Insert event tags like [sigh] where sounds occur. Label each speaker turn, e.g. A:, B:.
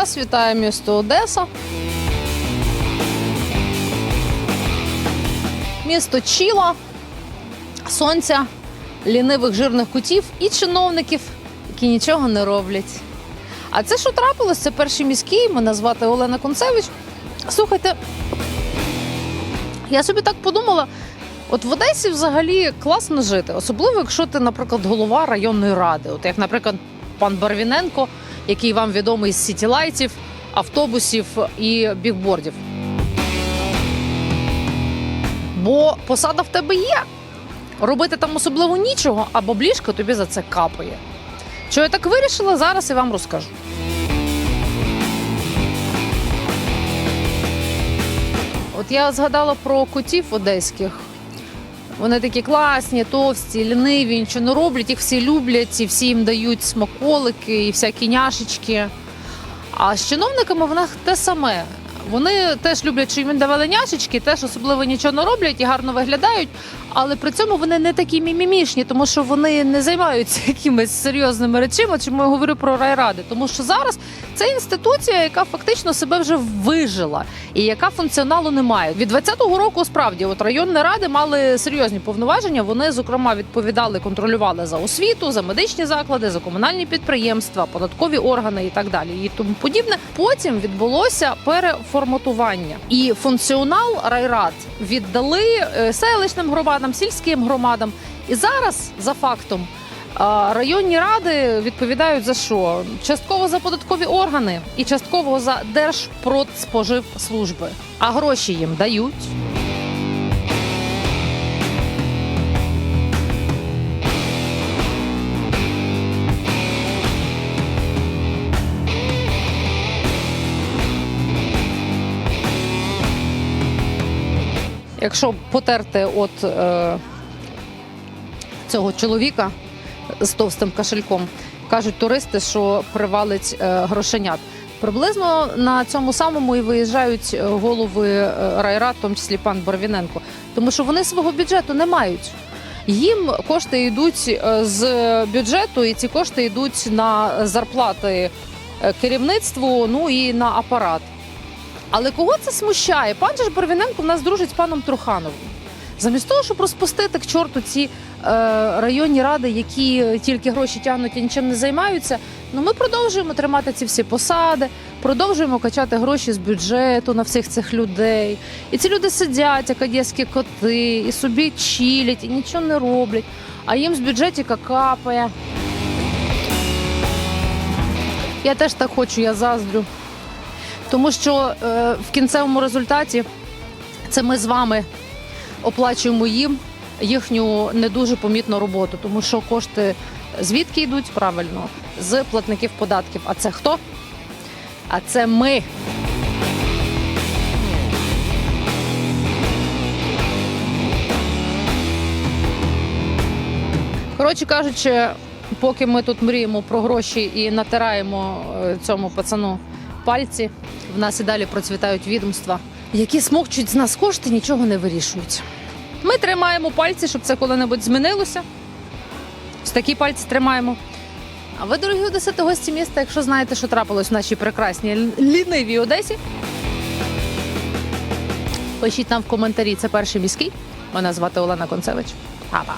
A: Вас вітає місто Одеса. Місто Чіла, сонця, лінивих жирних кутів і чиновників, які нічого не роблять. А це що трапилось? Це перший міський. Мене звати Олена Концевич. Слухайте, я собі так подумала. От в Одесі взагалі класно жити, особливо якщо ти, наприклад, голова районної ради, от як, наприклад, пан Барвіненко, який вам відомий з сітілайтів, автобусів і бігбордів. Бо посада в тебе є. Робити там особливо нічого, а баблішка тобі за це капає. Що я так вирішила, зараз я вам розкажу. От я згадала про котів одеських. Вони такі класні, товсті, ліниві, нічого не роблять, їх всі люблять, і всі їм дають смаколики і всякі няшечки. А з чиновниками в них те саме. Вони теж люблять, що їм давали няшечки, теж особливо нічого не роблять і гарно виглядають. Але при цьому вони не такі мімімішні, тому що вони не займаються [laughs] якимись серйозними речами. Чому я говорю про райради? Тому що зараз це інституція, яка фактично себе вже вижила і яка функціоналу не має. Від 20-го року справді от районні ради мали серйозні повноваження. Вони зокрема відповідали, контролювали за освіту, за медичні заклади, за комунальні підприємства, податкові органи і так далі. І тому подібне. Потім відбулося переформатування і функціонал райрад віддали е, селищним громадам, сільським громадам. І зараз за фактом. Районні ради відповідають за що? Частково за податкові органи і частково за Держпродспоживслужби. А гроші їм дають. Якщо потерти от е, цього чоловіка з товстим кошельком, кажуть туристи, що привалить е, грошенят. Приблизно на цьому самому і виїжджають е, голови е, райрад, в тому числі пан Барвіненко, тому що вони свого бюджету не мають. Їм кошти йдуть е, з бюджету, і ці кошти йдуть на зарплати керівництву, ну і на апарат. Але кого це смущає? Пан же ж Барвіненко в нас дружить з паном Трухановим. Замість того, щоб розпустити к чорту ці е, районні ради, які тільки гроші тягнуть і нічим не займаються, ну ми продовжуємо тримати ці всі посади, продовжуємо качати гроші з бюджету на всіх цих людей. І ці люди сидять, як одеські коти, і собі чилять, і нічого не роблять, а їм з бюджетіка капає. Я теж так хочу, я заздрю. Тому що е, в кінцевому результаті це ми з вами оплачуємо їм їхню не дуже помітну роботу, тому що кошти звідки йдуть правильно з платників податків. А це хто? А це ми. Коротше кажучи, поки ми тут мріємо про гроші і натираємо е, цьому пацану пальці, в нас і далі процвітають відомства, які смокчуть з нас кошти, нічого не вирішують. Ми тримаємо пальці, щоб це коли-небудь змінилося. Ось такі пальці тримаємо. А ви, дорогі одесити, гості міста, якщо знаєте, що трапилось в нашій прекрасній лінивій Одесі, пишіть нам в коментарі. Це перший міський. Мене звати Олена Концевич. Па-па.